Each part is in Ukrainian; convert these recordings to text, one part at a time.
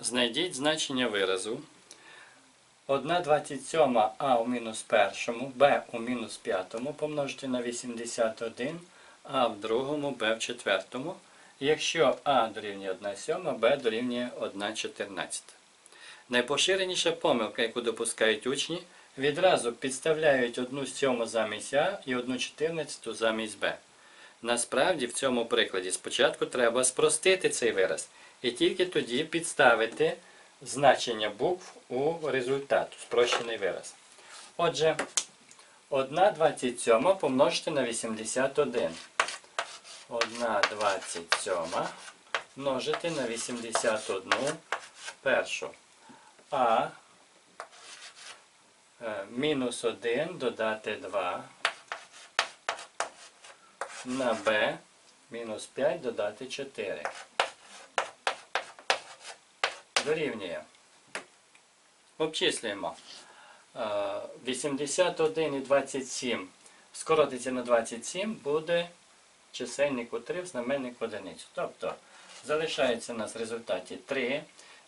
Знайдіть значення виразу 1,27 а у мінус першому, b у мінус п'ятому помножити на 81, а в другому, b в четвертому. Якщо а дорівнює 1 сьома, b дорівнює 1 чотирнадцята. Найпоширеніша помилка, яку допускають учні, відразу підставляють 1 сьому замість а і 1 чотирнадцяту замість b. Насправді в цьому прикладі спочатку треба спростити цей вираз і тільки тоді підставити значення букв у результат, спрощений вираз. Отже, 1,27 помножити на 81. 1,27 множити на 81 першу. А е, мінус 1 додати 2 на b мінус 5 додати 4. Дорівнює. Обчислюємо. Е, 81 і 27 скоротиться на 27 буде чисельник у 3 в знаменник в одиницю. Тобто залишається у нас в результаті 3.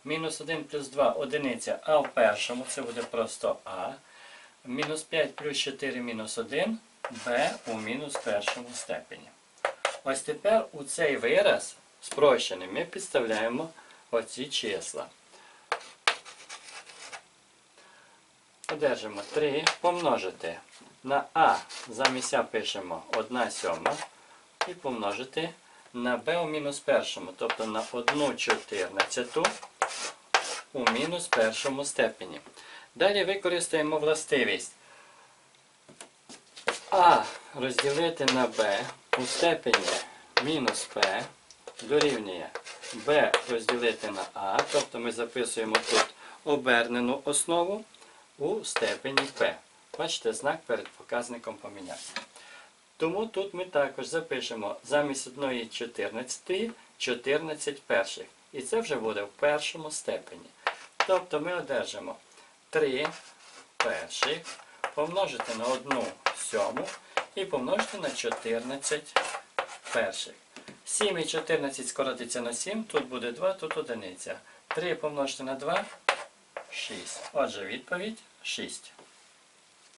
Мінус 1 плюс 2 одиниця, а в першому це буде просто А. Мінус 5 плюс 4 мінус 1 Б у мінус першому степені. Ось тепер у цей вираз спрощений ми підставляємо оці числа. Одержимо 3 помножити на А замість А пишемо 1 сьома і помножити на b у мінус першому, тобто на 1 чотирнадцяту у мінус першому степені. Далі використаємо властивість А розділити на b у степені мінус p дорівнює b розділити на А, тобто ми записуємо тут обернену основу у степені p. Бачите, знак перед показником помінявся. Тому тут ми також запишемо замість 1 14 14 перших. І це вже буде в першому степені. Тобто ми одержимо 3 перших помножити на 1 сьому і помножити на 14 перших. 7 і 14 скоротиться на 7, тут буде 2, тут одиниця. 3 помножити на 2 6. Отже, відповідь 6.